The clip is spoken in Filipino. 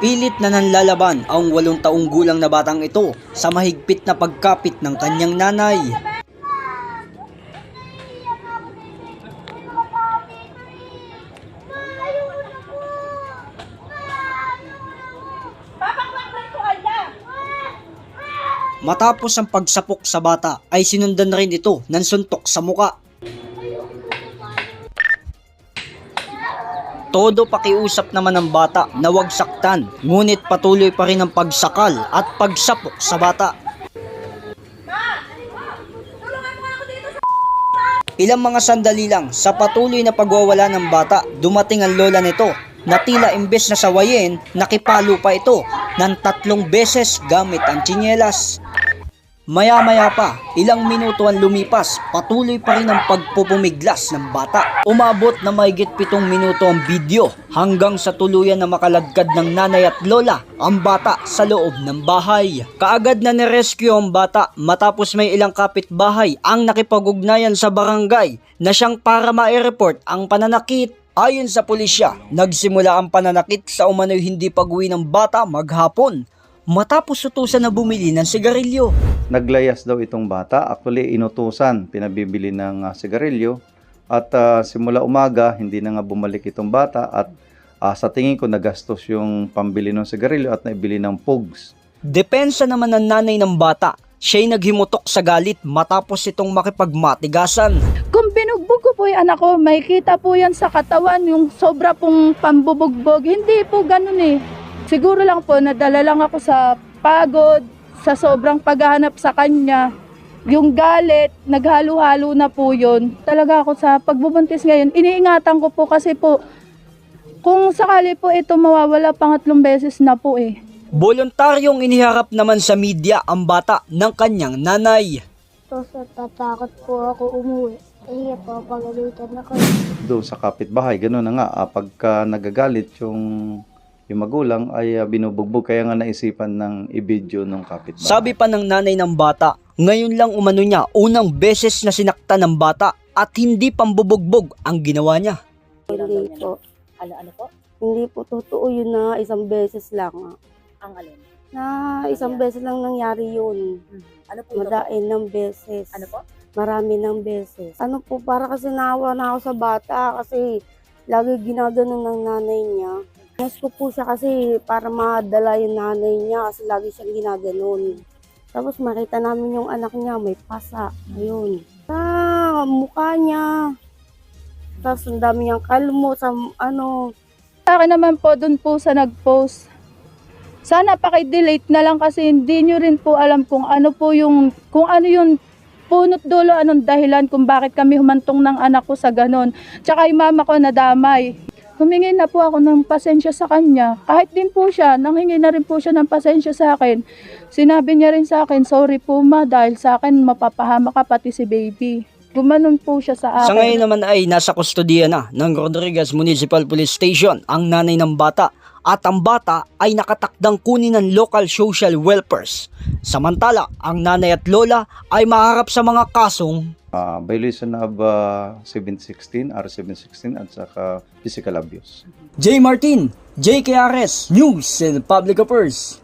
Pilit na nanlalaban ang walong taong gulang na batang ito sa mahigpit na pagkapit ng kanyang nanay. Matapos ang pagsapok sa bata ay sinundan rin ito ng suntok sa muka. Todo pakiusap naman ng bata na wag saktan, ngunit patuloy pa rin ang pagsakal at pagsapok sa bata. Ilang mga sandali lang sa patuloy na pagwawala ng bata, dumating ang lola nito na tila imbes na sawayin, nakipalo pa ito ng tatlong beses gamit ang tsinelas. Maya-maya pa, ilang minuto ang lumipas, patuloy pa rin ang pagpupumiglas ng bata. Umabot na mahigit pitong minuto ang video hanggang sa tuluyan na makaladkad ng nanay at lola ang bata sa loob ng bahay. Kaagad na nirescue ang bata matapos may ilang kapitbahay ang nakipag-ugnayan sa barangay na siyang para ma-report ang pananakit Ayon sa pulisya, nagsimula ang pananakit sa umano'y hindi pag-uwi ng bata maghapon matapos utusan na bumili ng sigarilyo. naglayas daw itong bata. Actually, inutusan, pinabibili ng ah, sigarilyo. At ah, simula umaga, hindi na nga bumalik itong bata. At ah, sa tingin ko, nagastos yung pambili ng sigarilyo at naibili ng pugs. Depensa naman ng nanay ng bata. Siya'y naghimutok sa galit matapos itong makipagmatigasan. Kung binugbog ko po yung anak ko, may kita po yan sa katawan, yung sobra pong pambubugbog. Hindi po ganun eh. Siguro lang po, nadala lang ako sa pagod, sa sobrang paghahanap sa kanya. Yung galit, naghalo-halo na po yun. Talaga ako sa pagbubuntis ngayon, iniingatan ko po kasi po, kung sakali po ito mawawala pangatlong beses na po eh. Voluntaryong iniharap naman sa media ang bata ng kanyang nanay. Tapos natatakot po ako umuwi. Eh, papagalitan ako. Doon sa kapitbahay, gano'n na nga. ah, pagka nagagalit yung, yung magulang, ay ah, binubugbog. Kaya nga naisipan ng i-video ng kapitbahay. Sabi pa ng nanay ng bata, ngayon lang umano niya unang beses na sinakta ng bata at hindi pambubugbog ang ginawa niya. Hindi po. Ano, ano po? Hindi po totoo yun na isang beses lang. Ang alin? Na isang beses lang nangyari yun. Ano po? Madain ng beses. Ano po? Marami ng beses. Ano po, para kasi nawa na ako sa bata kasi lagi ginaganon ng nanay niya. Mas po siya kasi para madala yung nanay niya kasi lagi siyang ginaganon. Tapos makita namin yung anak niya may pasa. Ayun. Sa mukha niya. Tapos ang dami niyang kalmo sa ano, Sa akin naman po, dun po sa nag-post. Sana paki-delete na lang kasi hindi nyo rin po alam kung ano po yung, kung ano yung punot dulo, anong dahilan kung bakit kami humantong ng anak ko sa ganon. Tsaka yung mama ko nadamay. Humingi na po ako ng pasensya sa kanya. Kahit din po siya, nanghingi na rin po siya ng pasensya sa akin. Sinabi niya rin sa akin, sorry po ma, dahil sa akin mapapahama ka pati si baby. Gumanon po siya sa akin. Sa ngayon naman ay nasa kustodiya na ng Rodriguez Municipal Police Station ang nanay ng bata at ang bata ay nakatakdang kunin ng local social welfares. Samantala, ang nanay at lola ay maharap sa mga kasong Ah, violation of ah, 716, R716 at saka physical abuse. J. Martin, J. Keares, News and Public Affairs.